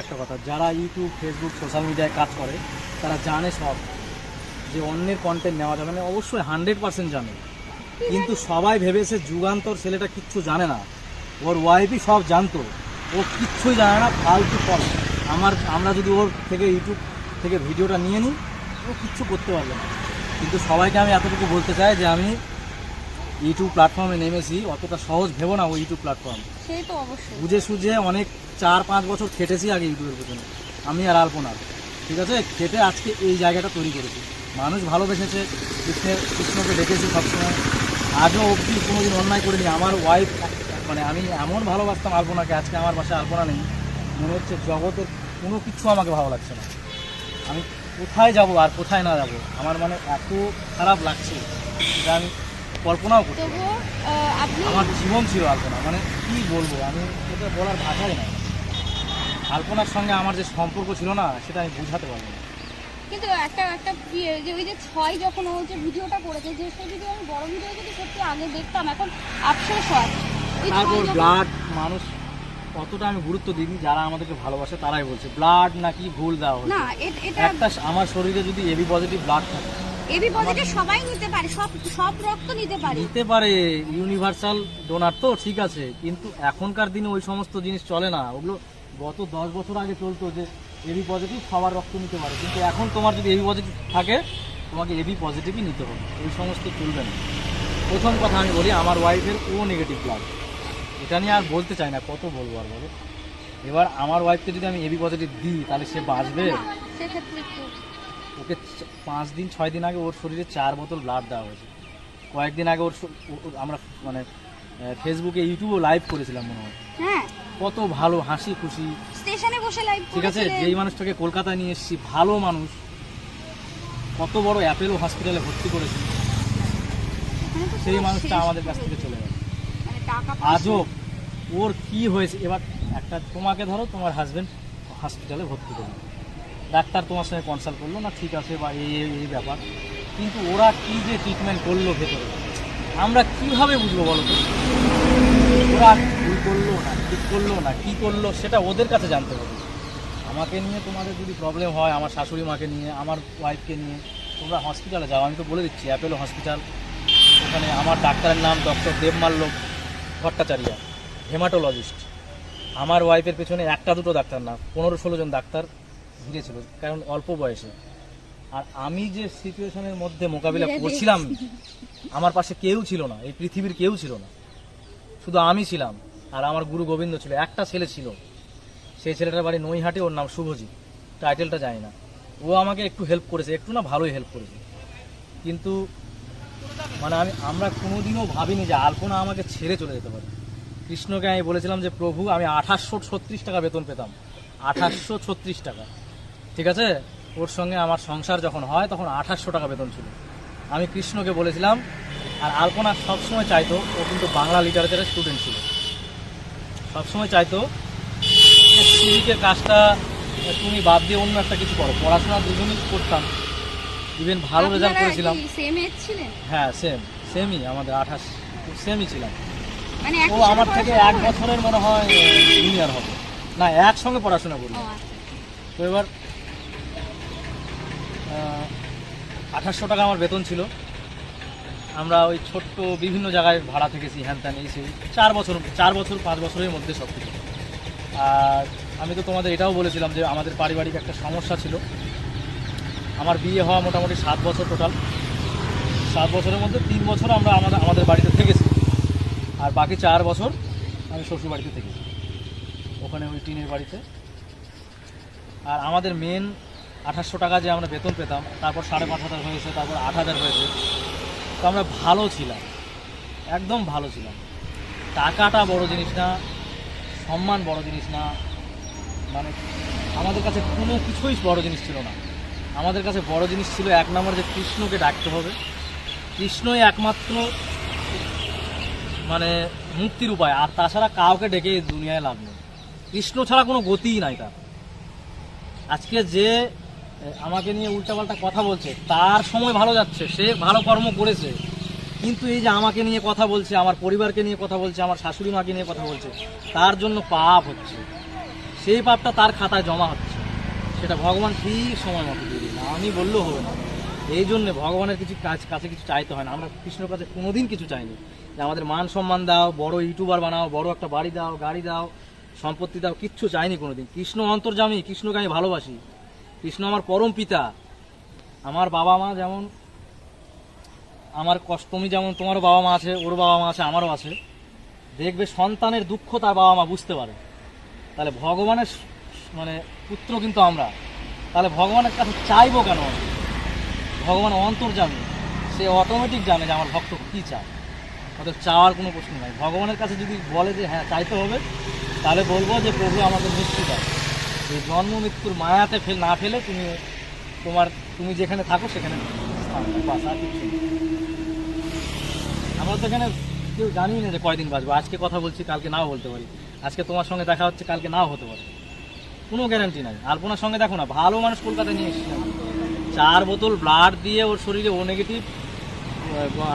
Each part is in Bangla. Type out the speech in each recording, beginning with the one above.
একটা কথা, যারা ইউটিউব ফেসবুক সোশ্যাল মিডিয়ায় কাজ করে, তারা জানে সব যে অন্যের কন্টেন্ট নেওয়া যাবে না। অবশ্যই হান্ড্রেড পার্সেন্ট জানে। কিন্তু সবাই ভেবেছে যুগান্তর ছেলেটা কিচ্ছু জানে না। ওর ওয়াইফই সব জানতো। ও কিচ্ছুই জানে না, ফালতু ফল আমার, আমরা যদি ওর থেকে ইউটিউব থেকে ভিডিওটা নিয়ে নিই, ও কিচ্ছু করতে পারবে না। কিন্তু সবাইকে আমি এতটুকু বলতে চাই যে আমি ইউটিউব প্ল্যাটফর্মে নেমেছি অতটা সহজ ভেবো না ওই ইউটিউব প্ল্যাটফর্ম তো অবশ্যই। বুঝে সুঝে অনেক চার পাঁচ বছর খেটেছি আগে ইউটিউবের পেছনে। আমি আর আলপনার ঠিক আছে? খেটে আজকে এই জায়গাটা তৈরি করেছি। মানুষ ভালোবেসেছে কৃষ্ণের কৃষ্ণকে ডেকেছি সবসময়। আজও অবধি কোনোদিন অন্যায় করিনি। আমার ওয়াইফ মানে আমি এমন ভালোবাসতাম আলপনাকে আজকে আমার বাসায় আলপনা নেই। মনে হচ্ছে জগতের কোনো কিছু আমাকে ভালো লাগছে না। আমি কোথায় যাব আর কোথায় না যাব? আমার মানে এত খারাপ লাগছে। যে আমি কল্পনাও করতে তবুও আপনি আমার জীবন ছিল আলপনা মানে কি বলব আমি এটা বলার ভাষাই নাই। আলপনার সঙ্গে আমার যে সম্পর্ক ছিল না সেটা আমি বোঝাতে পারব না। কিন্তু একটা একটা ইয়ে, যে ওই যে ছয় যখন ও যে ভিডিওটা করেছে যে সেই ভিডিও আমি বড় ভিডিও যদি সত্যি আগে দেখতাম এখন আফসোস হয়। তারপর ব্লাড মানুষ অতটা আমি গুরুত্ব দিইনি যারা আমাদেরকে ভালোবাসে তারাই বলছে ব্লাড নাকি ভুল দেওয়া হয়েছে। না এটা একটা আমার শরীরে যদি এবি পজিটিভ ব্লাড থাকে এবি পজিটিভ সবাই নিতে পারে সব সব রক্ত নিতে পারে। নিতে পারে ইউনিভার্সাল ডোনার তো ঠিক আছে কিন্তু এখনকার দিনে ওই সমস্ত জিনিস চলে না। ওগুলো গত দশ বছর আগে চলতো যে এবি পজিটিভ সবার রক্ত নিতে পারে কিন্তু এখন তোমার যদি এবি পজিটিভ থাকে তোমাকে এবি পজিটিভই নিতে হবে ওই সমস্ত চলবে না। প্রথম কথা আমি বলি আমার ওয়াইফের ও নেগেটিভ ব্লাড এটা নিয়ে আর বলতে চাই না কত বলব আর বলো? এবার আমার ওয়াইফকে যদি আমি এবি পজিটিভ দিই তাহলে সে বাঁচবে? সেক্ষেত্রে ওকে পাঁচ দিন ছয় দিন আগে ওর শরীরে চার বোতল ব্লাড দেওয়া হয়েছে। কয়েকদিন আগে ওর আমরা মানে ফেসবুকে ইউটিউবেও লাইভ করেছিলাম মনে হয়। হ্যাঁ। কত ভালো হাসি খুশি। স্টেশনে বসে লাইভ ঠিক আছে যেই মানুষটাকে কলকাতায় নিয়ে এসেছি ভালো মানুষ। কত বড় অ্যাপেলো হসপিটালে ভর্তি করেছি। সেই মানুষটা আমাদের কাছ থেকে চলে গেছে। মানে আজও ওর কি হয়েছে এবার একটা তোমাকে ধরো তোমার হাজবেন্ড হসপিটালে ভর্তি করল ডাক্তার তোমার সঙ্গে কনসাল্ট করল, না, ঠিক আছে বা এই, এই- ব্যাপার। কিন্তু ওরা কি যে ট্রিটমেন্ট করল ভেতরে, আমরা কীভাবে বুঝব বলো তো? ওরা ভুল করল না ঠিক করল না কি করল, সেটা ওদের কাছে জানতে হবে। আমাকে নিয়ে তোমাদের যদি প্রবলেম হয়, আমার শাশুড়ি মাকে নিয়ে, আমার ওয়াইফকে নিয়ে, তোমরা হসপিটালে যাও। আমি তো বলে দিচ্ছি অ্যাপেলো হসপিটাল ওখানে আমার ডাক্তারের নাম ডক্টর দেবমাল্য ভট্টাচার্য হেমাটোলজিস্ট আমার ওয়াইফের পেছনে একটা দুটো ডাক্তার না, পনেরো ষোলো জন ডাক্তার। ঘিরেছিল কারণ অল্প বয়সে। আর আমি যে সিচুয়েশনের মধ্যে মোকাবিলা। করছিলাম আমার পাশে কেউ ছিল না এই পৃথিবীর কেউ ছিল না। শুধু আমি ছিলাম আর আমার গুরু গোবিন্দ ছিল একটা ছেলে ছিল। সেই ছেলেটার বাড়ি নৈহাটে ওর নাম শুভজিৎ। টাইটেলটা জানি না। ও আমাকে একটু হেল্প করেছে একটু না ভালোই হেল্প করেছে। কিন্তু মানে আমি আমরা কোনোদিনও ভাবিনি যে আলপনা আমাকে ছেড়ে চলে যেতে পারে। কৃষ্ণকে আমি বলেছিলাম যে প্রভু আমি আঠাশশো ছত্রিশ টাকা বেতন পেতাম। আঠাশশো ছত্রিশ টাকা। ঠিক আছে? ওর সঙ্গে আমার সংসার যখন হয় তখন আঠাশশো টাকা বেতন ছিল। আমি কৃষ্ণকে বলেছিলাম আর আলপনা সবসময় চাইতো ও কিন্তু বাংলা লিটারেচারের স্টুডেন্ট ছিল। সবসময় চাইতো যে সিভিকের কাজটা তুমি বাদ দিয়ে অন্য একটা কিছু করো। পড়াশোনা দুজনেই করতাম। ইভেন ভালো রেজাল্ট করেছিলাম। হ্যাঁ সেম সেমই আমাদের আঠাশ সেমই ছিলাম। মানে ও আমার থেকে এক বছরের মনে হয় জুনিয়র হবে। না একসঙ্গে পড়াশোনা করি। আচ্ছা। তো এবার আঠাশশো টাকা আমার বেতন ছিল। আমরা ওই ছোট্ট বিভিন্ন জায়গায় ভাড়া থেকেছি, হ্যান ত্যান, এই সেই। চার বছর চার বছর, পাঁচ বছরের মধ্যে সব কিছু আর আমি তো তোমাদের এটাও বলেছিলাম যে আমাদের পারিবারিক একটা সমস্যা ছিল। আমার বিয়ে হওয়া মোটামুটি সাত বছর টোটাল সাত বছরের মধ্যে তিন বছর আমরা আমাদের আমাদের বাড়িতে থেকেছি। আর বাকি চার বছর আমি শ্বশুর বাড়িতে থেকেছি। ওখানে ওই টিনের বাড়িতে। আর আমাদের মেন আঠাশশো টাকা যে আমরা বেতন পেতাম, তারপর সাড়ে পাঁচ হাজার হয়েছে, তারপর আট হাজার হয়েছে। তো আমরা ভালো ছিলাম, একদম ভালো ছিলাম। টাকাটা বড় জিনিস না, সম্মান বড় জিনিস না। মানে আমাদের কাছে কোনো কিছুই বড় জিনিস ছিল না। আমাদের কাছে বড় জিনিস ছিল এক নম্বর যে কৃষ্ণকে ডাকতে হবে। কৃষ্ণই একমাত্র মানে মুক্তির উপায়, আর তাছাড়া কাউকে ডেকে দুনিয়ায় লাভ নেই। কৃষ্ণ ছাড়া কোনো গতিই নাই তার। আজকে যে আমাকে নিয়ে উল্টাপাল্টা কথা বলছে। তার সময় ভালো যাচ্ছে, সে ভালো কর্ম করেছে। কিন্তু এই যে আমাকে নিয়ে কথা বলছে, আমার পরিবারকে নিয়ে কথা বলছে, আমার শাশুড়ি মাকে নিয়ে কথা বলছে, তার জন্য পাপ হচ্ছে। সেই পাপটা তার খাতায় জমা হচ্ছে। সেটা ভগবান ঠিক সময় মতো দিয়ে দিন আমি বললেও হবে না। এই জন্য ভগবানের কিছু কাজ, কাছে কিছু চাইতে হয় না। আমরা কৃষ্ণের কাছে কোনোদিন কিছু চাইনি। যে আমাদের মান সম্মান দাও, বড় ইউটিউবার বানাও, বড় একটা বাড়ি দাও, গাড়ি দাও, সম্পত্তি দাও, কিচ্ছু চাইনি কোনোদিন। কৃষ্ণ অন্তর্জামী কৃষ্ণকে আমি ভালোবাসি। কৃষ্ণ আমার পরম পিতা। আমার বাবা মা যেমন, আমার কষ্ট তুমি যেমন তোমারও বাবা মা আছে ওর বাবা মা আছে, আমারও আছে। দেখবে সন্তানের দুঃখ তার বাবা মা বুঝতে পারে। তাহলে ভগবানের মানে পুত্র কিন্তু আমরা। তাহলে ভগবানের কাছে চাইব কেন? ভগবান অন্তর্জামী সে অটোমেটিক জানে যে আমার ভক্ত কী চায়। অতএব চাওয়ার কোনো প্রশ্ন নাই। ভগবানের কাছে যদি বলে যে হ্যাঁ চাইতে হবে, তাহলে বলব যে প্রভু আমাদের মৃত্যু দাও এই জন্ম মৃত্যুর মায়াতে ফেল, না ফেলে তুমি তোমার, তুমি যেখানে থাকো সেখানে আমরা তো এখানে কেউ জানি না যে কয়দিন বাঁচবো। আজকে কথা বলছি, কালকে নাও বলতে পারি। আজকে তোমার সঙ্গে দেখা হচ্ছে, কালকে নাও হতে পারে। কোনো গ্যারান্টি নাই। আলপনার সঙ্গে দেখো না, ভালো মানুষ কলকাতায় নিয়ে এসেছি। চার বোতল ব্লাড দিয়ে ওর শরীরে ও নেগেটিভ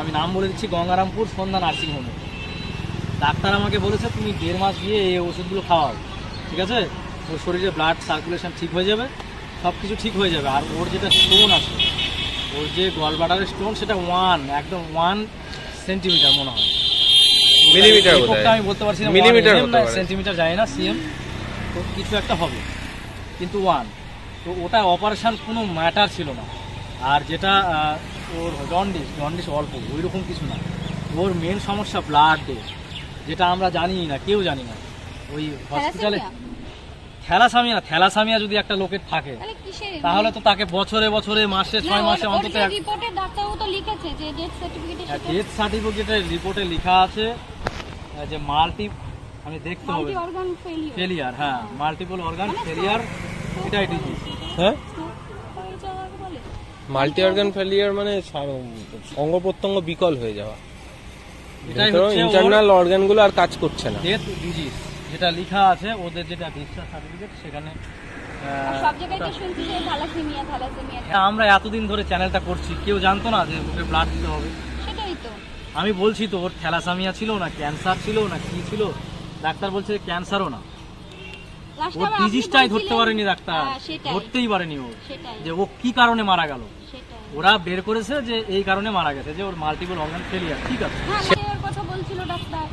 আমি নাম বলে দিচ্ছি, গঙ্গারামপুর, সন্ধ্যা নার্সিং হোমে। ডাক্তার আমাকে বলেছে, তুমি দেড় মাস গিয়ে এই ওষুধগুলো খাওয়াও। ঠিক আছে? ওর শরীরে ব্লাড সার্কুলেশন ঠিক হয়ে যাবে সব কিছু ঠিক হয়ে যাবে। আর ওর যেটা স্টোন আছে ওর যে গলব্লাডারের স্টোন সেটা ওয়ান একদম ওয়ান সেন্টিমিটার মনে হয়। মিলিমিটার আমি বলতে পারছি না মিলিমিটার সেন্টিমিটার যায় না সিএম তো কিছু একটা হবে কিন্তু ওয়ান তো ওটা অপারেশন কোনো ম্যাটার ছিল না। আর যেটা ওর জন্ডিস জন্ডিস অল্প ওই রকম কিছু না। ওর মেন সমস্যা ব্লাড যেটা আমরা জানি না কেউ জানি না। ওই হসপিটালে থ্যালাসেমিয়া? থ্যালাসামিয়া থ্যালাসামিয়া যদি একটা লোকের থাকে তাহলে তো তাকে বছরে বছরে মাসে ছয় মাসে অন্তত রিপোর্টে ডাক্তারবাবু তো লিখেছে যে ডেথ সার্টিফিকেটে ডেথ সার্টিফিকেটের রিপোর্টে লেখা আছে যে মাল্টি আমি দেখতে হবে। মাল্টি অর্গান ফেলিওর ফেলিয়ার হ্যাঁ। মাল্টিপল অর্গান মানে ফেলিয়ার এটাই ডিজিজ হ্যাঁ হয়ে? মাল্টি অর্গান ফেলিয়ার মানে সা- অঙ্গ প্রত্যঙ্গ বিকল হয়ে যাওয়া। ইন্টারনাল অর্গানগুলো আর কাজ করছে না। ডেথ ডিজিজ যেটা লেখা আছে ওদের যেটা ডিসচার্জ সার্টিফিকেট সেখানে হ্যাঁ, আমরা এতদিন ধরে চ্যানেলটা করছি কেউ জানতো না যে ওকে ব্লাড দিতে হবে। সেটাই তো। আমি বলছি তো ওর থ্যালাসামিয়া ছিল না ক্যান্সার ছিল না কি ছিল? ডাক্তার বলছে ক্যান্সারও না। ওর ডিজিজটাই ধরতে পারেনি ডাক্তার হ্যাঁ, ধরতেই পারেনি ও। যে ও কি কারণে মারা গেল? ওরা বের করেছে যে এই কারণে মারা গেছে যে ওর মাল্টিপল অর্গান ফেলিয়ার ঠিক আছে? হ্যাঁ কথা বলছিল ডাক্তার।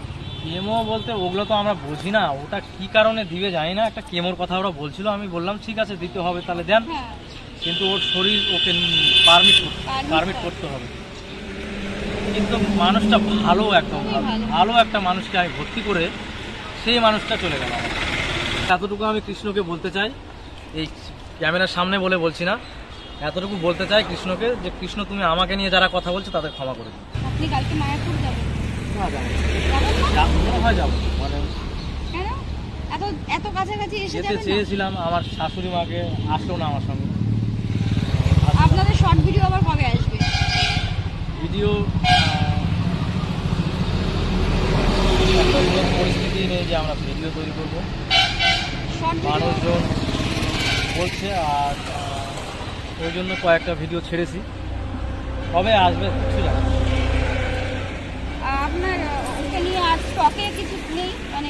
কেমো বলতে ওগুলো তো আমরা বুঝি না। ওটা কি কারণে দিবে জানি না। একটা কেমোর কথা ওরা বলছিল। আমি বললাম ঠিক আছে দিতে হবে তাহলে দেন। হ্যাঁ। কিন্তু ওর শরীর ওকে পারমিট পারমিট করতে হবে। কিন্তু মানুষটা ভালো একদম ভালো একটা মানুষকে আমি ভর্তি করে সেই মানুষটা চলে গেল এতটুকু আমি কৃষ্ণকে বলতে চাই। এই ক্যামেরার সামনে বলে বলছি না। এতটুকু বলতে চাই কৃষ্ণকে যে কৃষ্ণ তুমি আমাকে নিয়ে যারা কথা বলছো তাদের ক্ষমা করে দিন আপনি কালকে মায়াপুর যাবেন। যেতে চেয়েছিলাম আমার শাশুড়ি মাকে আসলো না আমার সঙ্গে। আপনাদের শর্ট ভিডিও আবার কবে আসবে? ভিডিও পরিস্থিতি নেই যে আমরা ভিডিও তৈরি করব। মানুষজন বলছে আর ওই জন্য কয়েকটা ভিডিও ছেড়েছি। কবে আসবে কিছু জানি। আপনার ওকে নিয়ে আর স্টকে কিছু নেই। মানে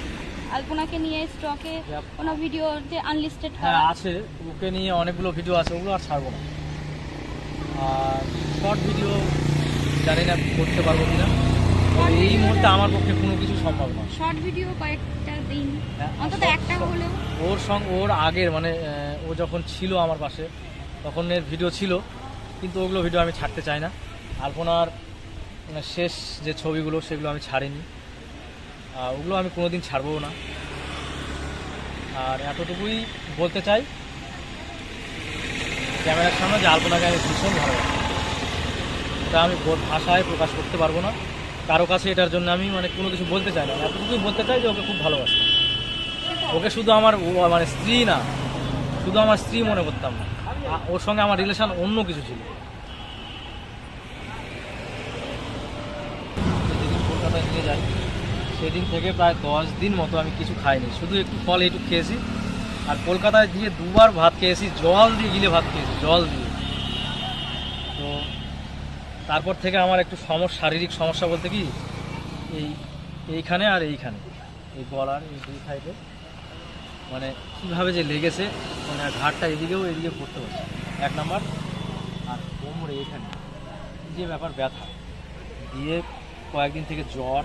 আলপনাকে নিয়ে স্টকে কোনো ভিডিও যে আনলিস্টেড হ্যাঁ আছে। ওকে নিয়ে অনেকগুলো ভিডিও আছে ওগুলো আর ছাড়বো না। আর শর্ট ভিডিও জানি না করতে পারব কিনা। এই মুহূর্তে আমার পক্ষে কোনো কিছু সম্ভব না শর্ট ভিডিও কয়েকটা দিন। হ্যাঁ, অন্তত একটা হলেও। ওর সঙ্গে ওর আগের মানে ও যখন ছিল আমার পাশে তখন এর ভিডিও ছিল। কিন্তু ওগুলো ভিডিও আমি ছাড়তে চাই না। আলপনার শেষ যে ছবিগুলো, সেগুলো আমি ছাড়িনি। ওগুলো আমি কোনোদিন ছাড়বও না। আর এতটুকুই বলতে চাই, ক্যামেরার সামনে যে আলপনাকে আমি ভীষণ ভালোবাসি। এটা আমি ভাষায় প্রকাশ করতে পারব না। কারও কাছে এটার জন্য আমি মানে কোনো কিছু বলতে চাই না। এতটুকুই বলতে চাই যে ওকে খুব ভালোবাসি। ওকে শুধু আমার মানে স্ত্রী না, শুধু আমার স্ত্রী মনে করতাম না। ওর সঙ্গে আমার রিলেশান অন্য কিছু ছিল। যেদিন কলকাতায় নিয়ে যাই সেদিন থেকে প্রায় দশ দিন মতো আমি কিছু খাইনি। শুধু একটু ফল একটু খেয়েছি। আর কলকাতায় গিয়ে দুবার ভাত খেয়েছি। জল দিয়ে গিলে ভাত খেয়েছি, জল দিয়ে। তো তারপর থেকে আমার একটু সমস্যা শারীরিক সমস্যা বলতে কি, এই এইখানে আর এইখানে। এই গলার এই দুই সাইডে। মানে কীভাবে যে লেগেছে মানে ঘাটটা এদিকেও এদিকে পড়তে হচ্ছে। এক নাম্বার, আর কোমরে এখানে। যে ব্যাপার ব্যথা। দিয়ে কয়েকদিন থেকে জ্বর।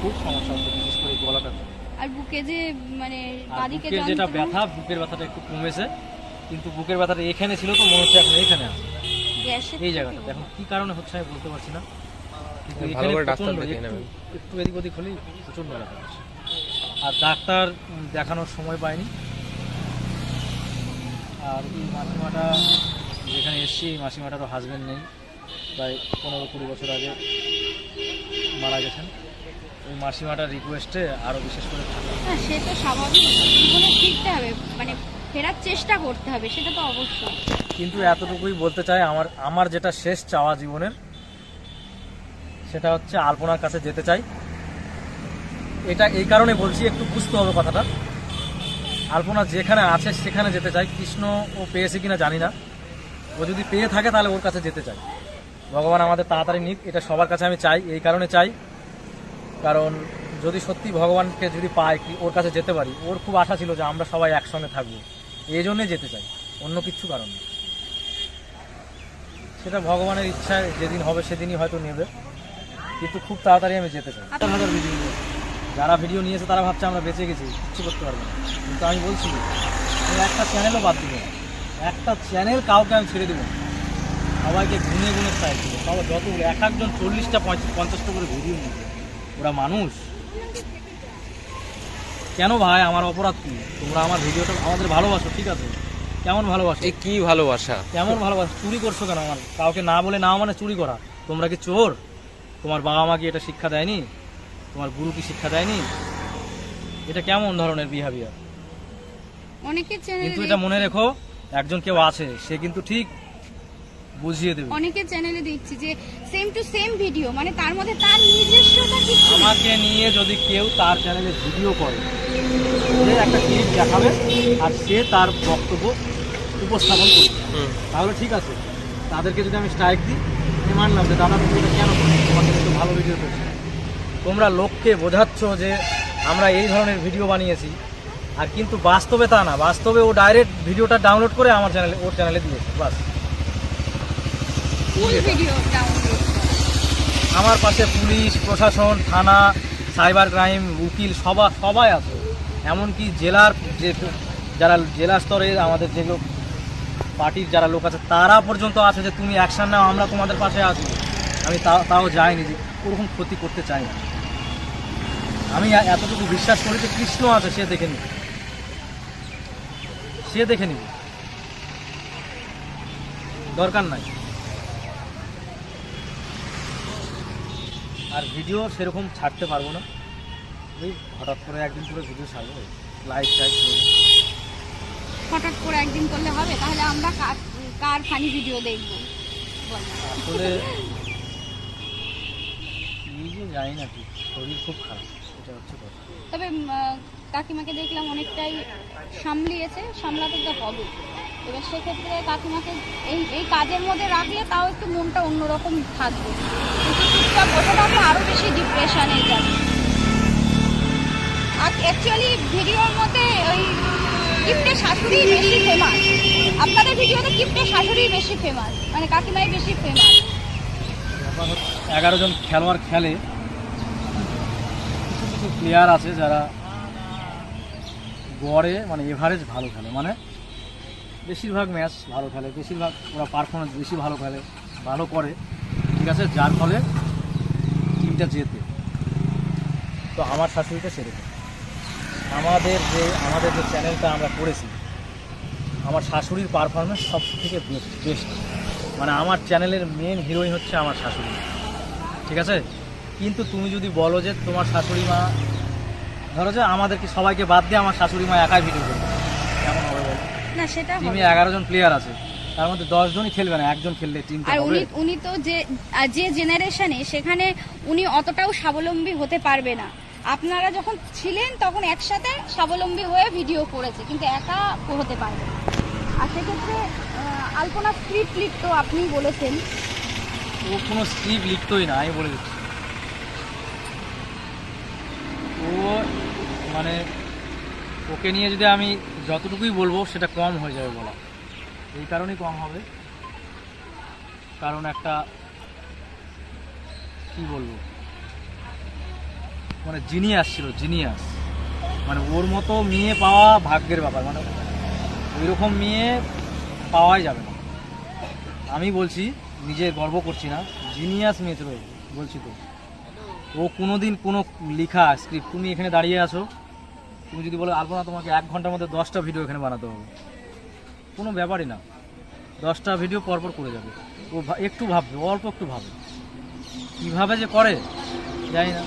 খুব সমস্যা হচ্ছে বিশেষ করে গলাটা। আর বুকে যে মানে বাদিকে যেটা ব্যথা বুকের ব্যথাটা একটু কমেছে। কিন্তু বুকের ব্যথাটা এখানে ছিল তো মনে হচ্ছে এখন এখানে আছে। গ্যাসের এই জায়গাটা। এখন কি কারণে হচ্ছে আমি বলতে পারছি না। কিন্তু ভালো এখানে করে ডাক্তার দেখিয়ে একটু- নেবেন। একটু এদিক ওদিক হলেই প্রচণ্ড ব্যথা আর ডাক্তার দেখানোর সময় পাইনি আর এই মাসিমাটা যেখানে এসছি এই মাসিমাটারও হাজবেন্ড নেই। প্রায় পনেরো কুড়ি বছর আগে মারা গেছেন। ওই মাসিমাটার রিকোয়েস্টে আরও বিশেষ করে সে তো স্বাভাবিক জীবনে ফিরতে হবে মানে ফেরার চেষ্টা করতে হবে সেটা তো অবশ্যই। কিন্তু এতটুকুই বলতে চাই আমার আমার যেটা শেষ চাওয়া জীবনের সেটা হচ্ছে আলপনার কাছে যেতে চাই। এটা এই কারণে বলছি একটু বুঝতে হবে কথাটা। আলপনা যেখানে আছে সেখানে যেতে চাই। কৃষ্ণ ও পেয়েছে কিনা জানি না। ও যদি পেয়ে থাকে তাহলে ওর কাছে যেতে চাই। ভগবান আমাদের তাড়াতাড়ি নিক এটা সবার কাছে আমি চাই এই কারণে চাই। কারণ যদি সত্যি ভগবানকে যদি পাই কি ওর কাছে যেতে পারি ওর খুব আশা ছিল যে আমরা সবাই একসঙ্গে থাকব। এই জন্যই যেতে চাই অন্য কিচ্ছু কারণ সেটা ভগবানের ইচ্ছায় যেদিন হবে সেদিনই হয়তো নেবে। কিন্তু খুব তাড়াতাড়ি আমি যেতে চাই। হাজার হাজার ভিডিও যারা ভিডিও নিয়েছে তারা ভাবছে আমরা বেঁচে গেছি কিচ্ছু করতে পারব না। কিন্তু আমি বলছি একটা চ্যানেলও বাদ দিব একটা চ্যানেল কাউকে আমি ছেড়ে দেবো না। সবাইকে গুনে গুনে চাই সবাই যত এক একজন চল্লিশটা পঁয়ত্রিশ পঞ্চাশটা করে ভিডিও নিয়েছে ওরা মানুষ। কেন ভাই? আমার অপরাধ কি? তোমরা আমার ভিডিওটা আমাদের ভালোবাসো ঠিক আছে? কেমন ভালোবাসো? এই কি ভালোবাসা? কেমন ভালোবাসো? চুরি করছ কেন আমার? কাউকে না বলে না মানে চুরি করা। তোমরা কি চোর? তোমার বাবা মা কি এটা শিক্ষা দেয়নি? তোমার গুরু কি শিক্ষা দেয়নি? এটা কেমন ধরনের বিহেভিয়ার কিন্তু এটা মনে রেখো একজন কেউ আছে সে কিন্তু ঠিক বুঝিয়ে দেবে। অনেকের চ্যানেলে দেখছি যে সেম টু সেম ভিডিও মানে তার মধ্যে তার নিজস্বতা কিছু নেই। আমাকে নিয়ে যদি কেউ তার চ্যানেলে ভিডিও করে সে একটা ক্লিপ দেখাবে আর সে তার বক্তব্য উপস্থাপন করবে। হুম। তাহলে ঠিক আছে। তাদেরকে যদি আমি স্ট্রাইক দিই আমি মানলাম যে দাদা তুমি এটা কেন করছ? তোমাকে কিন্তু ভালো ভিডিও করছ। তোমরা লোককে বোঝাচ্ছ যে আমরা এই ধরনের ভিডিও বানিয়েছি আর কিন্তু বাস্তবে তা না। বাস্তবে ও ডাইরেক্ট ভিডিওটা ডাউনলোড করে আমার চ্যানেলে ওর চ্যানেলে দিয়েছে বাস। আমার পাশে পুলিশ প্রশাসন থানা সাইবার ক্রাইম উকিল সবা সবাই আছে। এমনকি জেলার যে যারা জেলা স্তরে আমাদের যেগুলো পার্টির যারা লোক আছে তারা পর্যন্ত আছে যে তুমি অ্যাকশন নাও আমরা তোমাদের পাশে আছি। আমি তাও তাও যাইনি যে ওরকম ক্ষতি করতে চাই না। আমি এতটুকু বিশ্বাস করি যে কৃষ্ণ আছে সে দেখে নিবে। সে দেখে নিবে। দরকার নাই। আর ভিডিও সেরকম ছাড়তে পারব না। ওই হঠাৎ করে একদিন করে ভিডিও ছাড়বো লাইভ টাইভ হঠাৎ করে একদিন করলে হবে? তাহলে আমরা কার কার ফানি ভিডিও দেখব? আসলে কি যে জানি না ঠিক শরীর খুব খারাপ এটা হচ্ছে কথা। তবে কাকিমাকে দেখলাম অনেকটাই সামলিয়েছে সামলাতে তো হবে। এবার সেক্ষেত্রে কাকিমাকে এই এই কাজের মধ্যে রাখলে তাও একটু মনটা অন্যরকম থাকবে। কিন্তু চুপচাপ বসে আরও বেশি ডিপ্রেশনে যাবে। আর অ্যাকচুয়ালি ভিডিওর মধ্যে ওই কিপ্টে শাশুড়ি বেশি ফেমাস আপনাদের ভিডিওতে কিপ্টে শাশুড়ি বেশি ফেমাস মানে কাকিমাই বেশি ফেমাস এগারো জন খেলোয়াড় খেলে কিছু প্লেয়ার আছে যারা গড়ে মানে এভারেজ ভালো খেলে। মানে বেশিরভাগ ম্যাচ ভালো খেলে, বেশিরভাগ ওরা পারফরমেন্স বেশি ভালো খেলে, ভালো করে। ঠিক আছে? যার ফলে টিমটা জেতে তো আমার শাশুড়িটা সেরকম। আমাদের যে আমাদের যে চ্যানেলটা আমরা করেছি আমার শাশুড়ির পারফরমেন্স সব থেকে বেস্ট মানে আমার চ্যানেলের মেন হিরোইন হচ্ছে আমার শাশুড়ি। ঠিক আছে? কিন্তু তুমি যদি বলো যে তোমার শাশুড়ি মা ধরো যে আমাদেরকে সবাইকে বাদ দিয়ে আমার শাশুড়ি মা একাই ভিডিও করবে। কেমন হবে বলো? না সেটা টিমে এগারো জন প্লেয়ার আছে তার মধ্যে দশ জনই খেলবে না একজন খেললে টিম আর উনি উনি তো যে যে জেনারেশনে সেখানে উনি অতটাও স্বাবলম্বী হতে পারবে না। আপনারা যখন ছিলেন, তখন একসাথে স্বাবলম্বী হয়ে ভিডিও করেছে, কিন্তু একা হতে পারবে আর সেক্ষেত্রে আলপনা স্ক্রিপ্ট লিখত, আপনি বলেছেন। ও কোনো স্ক্রিপ্ট লিখতোই না, আমি বলে দিচ্ছি। ও মানে ওকে নিয়ে যদি আমি যতটুকুই বলব, সেটা কম হয়ে যাবে বলা। এই কারণেই কম হবে। কারণ একটা কি বলব? মানে জিনিয়াস ছিল, জিনিয়াস। মানে ওর মতো মেয়ে পাওয়া ভাগ্যের ব্যাপার। মানে ওই রকম মেয়ে পাওয়াই যাবে না। আমি বলছি, নিজে গর্ব করছি না, জিনিয়াস মেয়ে ছিল বলছি তো। ও কোনোদিন কোনো লেখা স্ক্রিপ্ট তুমি এখানে দাঁড়িয়ে আছো, তুমি যদি বলো, আলপনা, তোমাকে এক ঘণ্টার মধ্যে দশটা ভিডিও এখানে বানাতে হবে। কোনো ব্যাপারই না। দশটা ভিডিও পরপর করে যাবে। ও একটু ভাববে, অল্প একটু ভাবে কীভাবে যে করে জানি না।